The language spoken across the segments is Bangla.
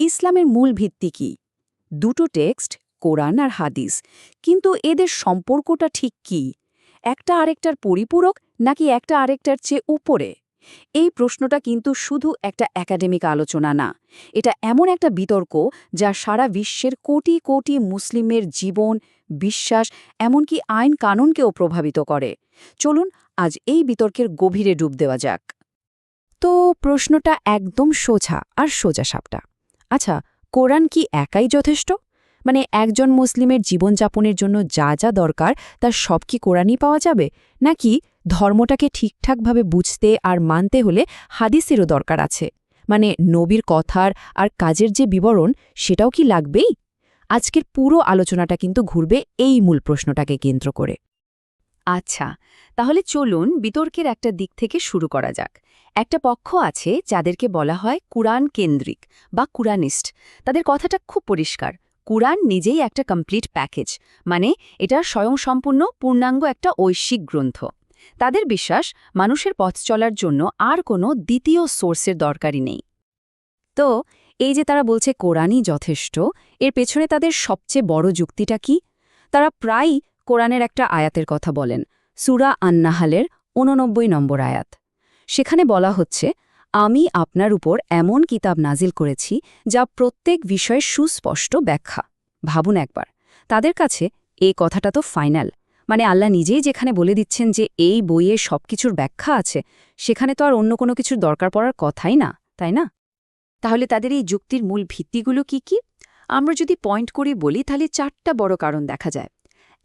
ইসলামের মূল ভিত্তি কি? দুটো টেক্সট, কোরআন আর হাদিস। কিন্তু এদের সম্পর্কটা ঠিক কি? একটা আরেকটার পরিপূরক নাকি একটা আরেকটার চেয়ে উপরে? এই প্রশ্নটা কিন্তু শুধু একটা একাডেমিক আলোচনা না। এটা এমন একটা বিতর্ক যা সারা বিশ্বের কোটি কোটি মুসলিমের জীবন, বিশ্বাস, এমনকি আইন কানুনকেও প্রভাবিত করে। চলুন আজ এই বিতর্কের গভীরে ডুব দেওয়া যাক। তো প্রশ্নটা একদম সোজা আর সোজা সাপটা আচ্ছা কোরআন কি একাই যথেষ্ট? মানে একজন মুসলিমের জীবনযাপনের জন্য যা যা দরকার, তার সব কি কোরআনই পাওয়া যাবে? নাকি ধর্মটাকে ঠিকঠাকভাবে বুঝতে আর মানতে হলে হাদিসেরও দরকার আছে? মানে নবীর কথার আর কাজের যে বিবরণ, সেটাও কি লাগবেই? আজকের পুরো আলোচনাটা কিন্তু ঘুরবে এই মূল প্রশ্নটাকে কেন্দ্র করে। আচ্ছা তাহলে চলুন বিতর্কের একটা দিক থেকে শুরু করা যাক। একটা পক্ষ আছে যাদেরকে বলা হয় কুরআন কেন্দ্রিক বা কুরআনিস্ট। তাদের কথাটা খুব পরিষ্কার। কুরআন নিজেই একটা কমপ্লিট প্যাকেজ মানে এটা স্বয়ংসম্পূর্ণ পূর্ণাঙ্গ একটা ঐশ্বিক গ্রন্থ। তাদের বিশ্বাস, মানুষের পথ চলার জন্য আর কোনো দ্বিতীয় সোর্সের দরকারই নেই। তো, এই যে তারা বলছে কোরআনই যথেষ্ট, এর পেছনে তাদের সবচেয়ে বড় যুক্তিটা কি? তারা প্রায়ই কোরআনের একটা আয়াতের কথা বলেন। সুরা আন্নাহালের উননব্বই নম্বর আয়াত। সেখানে বলা হচ্ছে, আমি আপনার উপর এমন কিতাব নাজিল করেছি যা প্রত্যেক বিষয়ে সুস্পষ্ট ব্যাখ্যা। ভাবুন একবার। তাদের কাছে এই কথাটা তো ফাইনাল। মানে আল্লাহ নিজেই যেখানে বলে দিচ্ছেন যে এই বইয়ে সবকিছুর ব্যাখ্যা আছে, সেখানে তো আর অন্য কোনো কিছুর দরকার পড়ার কথাই না, তাই না? তাহলে তাদের এই যুক্তির মূল ভিত্তিগুলো কি কি? আমরা যদি পয়েন্ট করে বলি, তাহলে চারটা বড় কারণ দেখা যায়।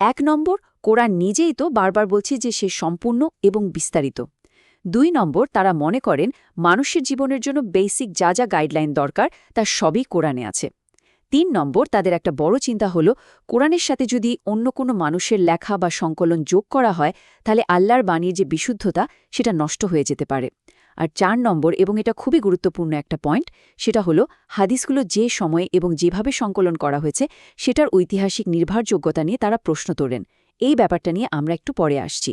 এক নম্বর, কোরআন নিজেই তো বারবার বলছি যে সে সম্পূর্ণ এবং বিস্তারিত। দুই নম্বর, তারা মনে করেন মানুষের জীবনের জন্য বেসিক যা যা গাইডলাইন দরকার, তা সবই কোরআনে আছে। তিন নম্বর, তাদের একটা বড় চিন্তা হল, কোরআনের সাথে যদি অন্য কোনো মানুষের লেখা বা সংকলন যোগ করা হয়, তাহলে আল্লাহর বাণীর যে বিশুদ্ধতা, সেটা নষ্ট হয়ে যেতে পারে। আর চার নম্বর, এবং এটা খুবই গুরুত্বপূর্ণ একটা পয়েন্ট, সেটা হলো, হাদিসগুলো যে সময়ে এবং যেভাবে সংকলন করা হয়েছে, সেটার ঐতিহাসিক নির্ভরযোগ্যতা নিয়ে তারা প্রশ্ন তোলেন। এই ব্যাপারটা নিয়ে আমরা একটু পরে আসছি।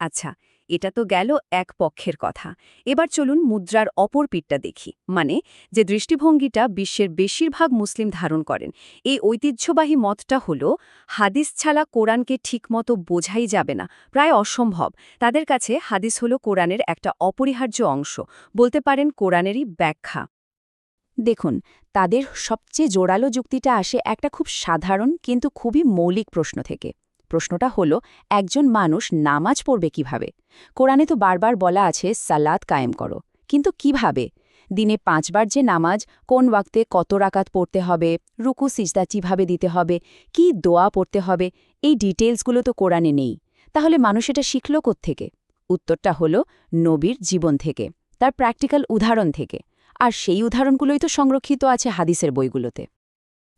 আচ্ছা এটা তো গেল এক পক্ষের কথা। এবার চলুন মুদ্রার অপর পিঠটা দেখি। মানে যে দৃষ্টিভঙ্গিটা বিশ্বের বেশিরভাগ মুসলিম ধারণ করেন, এই ঐতিহ্যবাহী মতটা হল, হাদিস ছাড়া কোরআনকে ঠিকমতো বোঝাই যাবে না, প্রায় অসম্ভব। তাদের কাছে হাদিস হল কোরআনের একটা অপরিহার্য অংশ, বলতে পারেন কোরআনেরই ব্যাখ্যা। দেখুন, তাদের সবচেয়ে জোরালো যুক্তিটা আসে একটা খুব সাধারণ কিন্তু খুবই মৌলিক প্রশ্ন থেকে। প্রশ্নটা হলো, একজন মানুষ নামাজ পড়বে কীভাবে? কোরআনে তো বারবার বলা আছে সালাদ কায়েম করো। কিন্তু কীভাবে? দিনে পাঁচবার যে নামাজ, কোন ওয়াক্তে কত রাকাত পড়তে হবে, রুকু, সিজদা কীভাবে দিতে হবে, কি দোয়া পড়তে হবে, এই ডিটেলসগুলো তো কোরআনে নেই। তাহলে মানুষ এটা শিখল থেকে উত্তরটা হলো, নবীর জীবন থেকে, তার প্র্যাকটিক্যাল উদাহরণ থেকে। আর সেই উদাহরণগুলোই তো সংরক্ষিত আছে হাদিসের বইগুলোতে।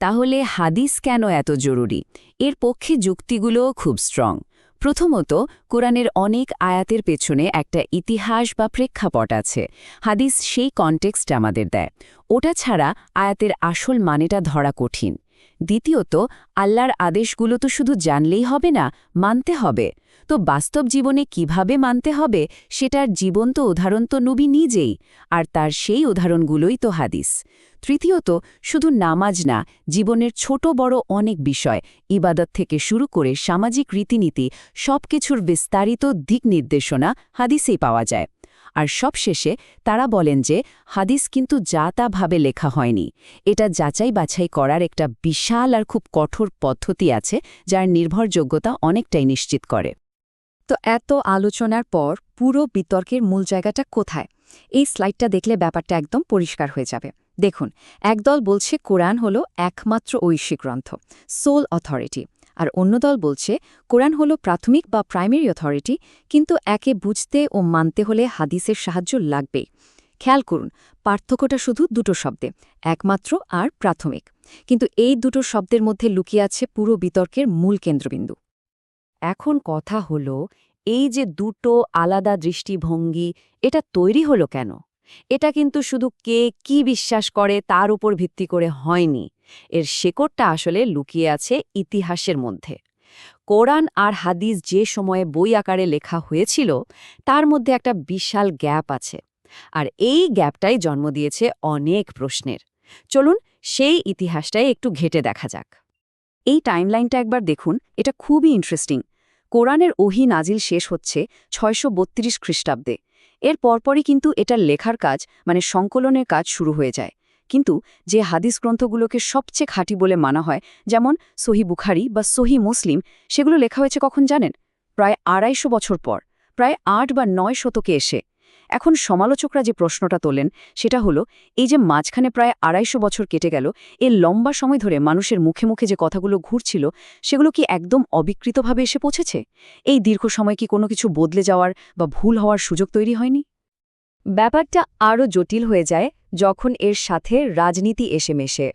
তাহলে হাদিস কেন এত জরুরি? এর পক্ষে যুক্তিগুলোও খুব স্ট্রং প্রথমত, কোরআনের অনেক আয়াতের পেছনে একটা ইতিহাস বা প্রেক্ষাপট আছে। হাদিস সেই কনটেক্সট আমাদের দেয়। ওটা ছাড়া আয়াতের আসল মানেটা ধরা কঠিন। দ্বিতীয়ত, আল্লাহর আদেশগুলো তো শুধু জানলেই হবে না, মানতে হবে। তো বাস্তব জীবনে কীভাবে মানতে হবে, সেটার জীবন্ত উদাহরণ তো নবী নিজেই, আর তার সেই উদাহরণগুলোই তো হাদিস। তৃতীয়ত, শুধু নামাজ না, জীবনের ছোট বড় অনেক বিষয়, ইবাদত থেকে শুরু করে সামাজিক রীতিনীতি, সবকিছুর বিস্তারিত দিক নির্দেশনা হাদিসেই পাওয়া যায়। আর সবশেষে তারা বলেন যে, হাদিস কিন্তু যা তা ভাবে লেখা হয়নি। এটা যাচাই বাছাই করার একটা বিশাল আর খুব কঠোর পদ্ধতি আছে, যার নির্ভরযোগ্যতা অনেকটাই নিশ্চিত করে। তো এত আলোচনার পর পুরো বিতর্কের মূল জায়গাটা কোথায়? এই স্লাইডটা দেখলে ব্যাপারটা একদম পরিষ্কার হয়ে যাবে। দেখুন, একদল বলছে কোরআন হল একমাত্র ঐশিক গ্রন্থ, সোল অথরিটি। আর অন্য দল বলছে, কোরআন হল প্রাথমিক বা প্রাইমারি অথরিটি, কিন্তু একে বুঝতে ও মানতে হলে হাদিসের সাহায্য লাগবেই খেয়াল করুন, পার্থক্যটা শুধু দুটো শব্দে, একমাত্র আর প্রাথমিক। কিন্তু এই দুটো শব্দের মধ্যে লুকিয়ে আছে পুরো বিতর্কের মূল কেন্দ্রবিন্দু। এখন কথা হল, এই যে দুটো আলাদা দৃষ্টিভঙ্গি, এটা তৈরি হলো কেন? এটা কিন্তু শুধু কে কি বিশ্বাস করে তার উপর ভিত্তি করে হয়নি। এর শেকড়টা আসলে লুকিয়ে আছে ইতিহাসের মধ্যে। কোরআন আর হাদিস যে সময়ে বই আকারে লেখা হয়েছিল, তার মধ্যে একটা বিশাল গ্যাপ আছে। আর এই গ্যাপটাই জন্ম দিয়েছে অনেক প্রশ্নের। চলুন সেই ইতিহাসটাই একটু ঘেটে দেখা যাক। এই টাইমলাইনটা একবার দেখুন, এটা খুবই ইন্টারেস্টিং। কোরআনের ওহি নাজিল শেষ হচ্ছে ছয়শো বত্রিশ খ্রিস্টাব্দে। এর পরপরই কিন্তু এটার লেখার কাজ মানে সংকলনের কাজ শুরু হয়ে যায়। কিন্তু যে হাদিস গ্রন্থগুলোকে সবচেয়ে খাঁটি বলে মানা হয়, যেমন সহি বুখারি বা সহি মুসলিম, সেগুলো লেখা হয়েছে কখন জানেন? প্রায় আড়াইশো বছর পর, প্রায় আট বা নয় শতকে এসে। এখন সমালোচকরা যে প্রশ্নটা তোলেন, সেটা হলো, এই যে মাঝখানে প্রায় আড়াইশো বছর কেটে গেল এর লম্বা সময় ধরে মানুষের মুখে মুখে যে কথাগুলো ঘুরছিল, সেগুলো কি একদম অবিকৃতভাবে এসে পৌঁছেছে? এই দীর্ঘ সময় কি কোনো কিছু বদলে যাওয়ার বা ভুল হওয়ার সুযোগ তৈরি হয়নি? ব্যাপারটা আরও জটিল হয়ে যায় যখন এর সাথে রাজনীতি এসে মেশে।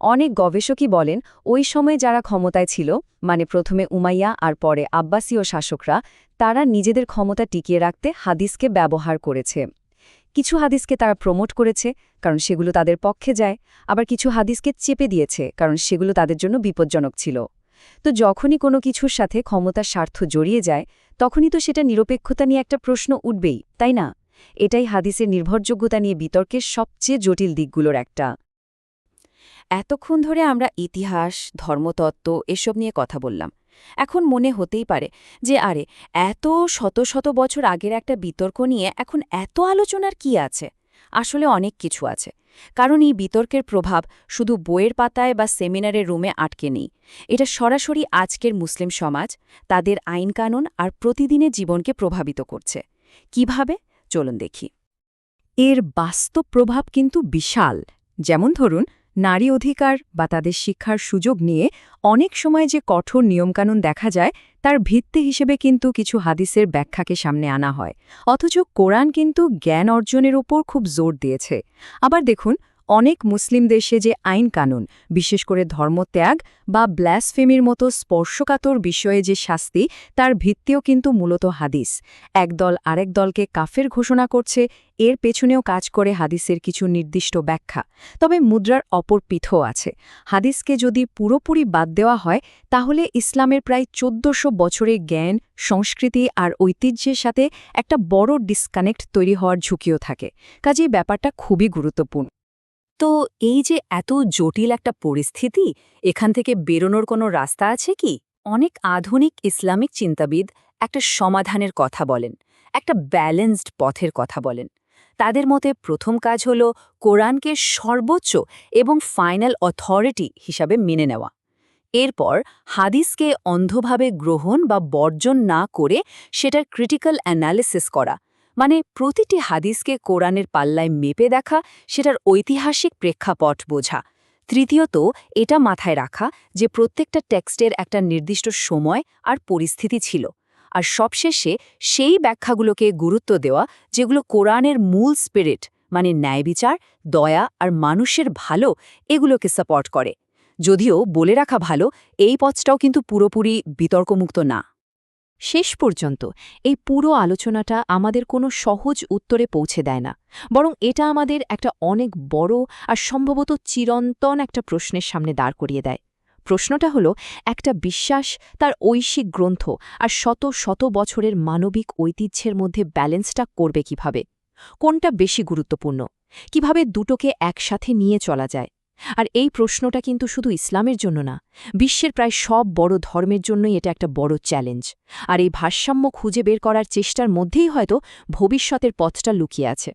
অনেক গবেষকই বলেন, ওই সময়ে যারা ক্ষমতায় ছিল মানে প্রথমে উমাইয়া আর পরে আব্বাসীয় শাসকরা, তারা নিজেদের ক্ষমতা টিকিয়ে রাখতে হাদিসকে ব্যবহার করেছে। কিছু হাদিসকে তারা প্রমোট করেছে, কারণ সেগুলো তাদের পক্ষে যায়, আবার কিছু হাদিসকে চেপে দিয়েছে, কারণ সেগুলো তাদের জন্য বিপজ্জনক ছিল। তো যখনই কোনো কিছুর সাথে ক্ষমতার স্বার্থ জড়িয়ে যায়, তখনই তো সেটা নিরপেক্ষতা নিয়ে একটা প্রশ্ন উঠবেই, তাই না? এটাই হাদিসের নির্ভরযোগ্যতা নিয়ে বিতর্কের সবচেয়ে জটিল দিকগুলোর একটা। এতক্ষণ ধরে আমরা ইতিহাস, ধর্মতত্ত্ব এসব নিয়ে কথা বললাম। এখন মনে হতেই পারে যে, আরে, এত শত শত বছর আগের একটা বিতর্ক নিয়ে এখন এত আলোচনার কি আছে? আসলে অনেক কিছু আছে। কারণ এই বিতর্কের প্রভাব শুধু বইয়ের পাতায় বা সেমিনারের রুমে আটকে নেই। এটা সরাসরি আজকের মুসলিম সমাজ, তাদের আইনকানুন আর প্রতিদিনের জীবনকে প্রভাবিত করছে। কীভাবে? চলুন দেখি। এর বাস্তব প্রভাব কিন্তু বিশাল। যেমন ধরুন, নারী অধিকার বা তাদের শিক্ষার সুযোগ নিয়ে অনেক সময় যে কঠোর নিয়মকানুন দেখা যায়, তার ভিত্তি হিসেবে কিন্তু কিছু হাদিসের ব্যাখ্যাকে সামনে আনা হয়। অথচ কোরআন কিন্তু জ্ঞান অর্জনের ওপর খুব জোর দিয়েছে। আবার দেখুন অনেক মুসলিম দেশে যে আইন কানুন, বিশেষ করে ধর্মত্যাগ বা ব্ল্যাসফেমির মতো স্পর্শকাতর বিষয়ে যে শাস্তি, তার ভিত্তিও কিন্তু মূলত হাদিস। একদল আরেক দলকে কাফের ঘোষণা করছে, এর পেছনেও কাজ করে হাদিসের কিছু নির্দিষ্ট ব্যাখ্যা। তবে মুদ্রার অপর পিঠও আছে। হাদিসকে যদি পুরোপুরি বাদ দেওয়া হয়, তাহলে ইসলামের প্রায় চোদ্দশো বছরের জ্ঞান, সংস্কৃতি আর ঐতিহ্যের সাথে একটা বড় ডিসকানেক্ট তৈরি হওয়ার ঝুঁকিও থাকে। কাজেই ব্যাপারটা খুবই গুরুত্বপূর্ণ। তো এই যে এত জটিল একটা পরিস্থিতি, এখান থেকে বেরোনোর কোনো রাস্তা আছে কি? অনেক আধুনিক ইসলামিক চিন্তাবিদ একটা সমাধানের কথা বলেন, একটা ব্যালেন্সড পথের কথা বলেন। তাদের মতে প্রথম কাজ হল কোরআনকে সর্বোচ্চ এবং ফাইনাল অথরিটি হিসাবে মেনে নেওয়া। এরপর হাদিসকে অন্ধভাবে গ্রহণ বা বর্জন না করে সেটার ক্রিটিক্যাল অ্যানালিসিস করা মানে প্রতিটি হাদিসকে কোরআনের পাল্লায় মেপে দেখা, সেটার ঐতিহাসিক প্রেক্ষাপট বোঝা। তৃতীয়ত, এটা মাথায় রাখা যে প্রত্যেকটা টেক্সটের একটা নির্দিষ্ট সময় আর পরিস্থিতি ছিল। আর সবশেষে সেই ব্যাখ্যাগুলোকে গুরুত্ব দেওয়া, যেগুলো কোরআনের মূল স্পিরিট মানে ন্যায়বিচার, দয়া আর মানুষের ভালো, এগুলোকে সাপোর্ট করে। যদিও বলে রাখা ভালো, এই পথটাও কিন্তু পুরোপুরি বিতর্কমুক্ত না। শেষ পর্যন্ত এই পুরো আলোচনাটা আমাদের কোনো সহজ উত্তরে পৌঁছে দেয় না। বরং এটা আমাদের একটা অনেক বড় আর সম্ভবত চিরন্তন একটা প্রশ্নের সামনে দাঁড় করিয়ে দেয়। প্রশ্নটা হলো, একটা বিশ্বাস তার ঐশিক গ্রন্থ আর শত শত বছরের মানবিক ঐতিহ্যের মধ্যে ব্যালেন্সটা করবে কীভাবে? কোনটা বেশি গুরুত্বপূর্ণ? কীভাবে দুটোকে একসাথে নিয়ে চলা যায়? আর এই প্রশ্নটা কিন্তু শুধু ইসলামের জন্য না, বিশ্বের প্রায় সব বড় ধর্মের জন্যই এটা একটা বড় চ্যালেঞ্জ। আর এই ভারসাম্য খুঁজে বের করার চেষ্টার মধ্যেই হয়তো ভবিষ্যতের পথটা লুকিয়ে আছে।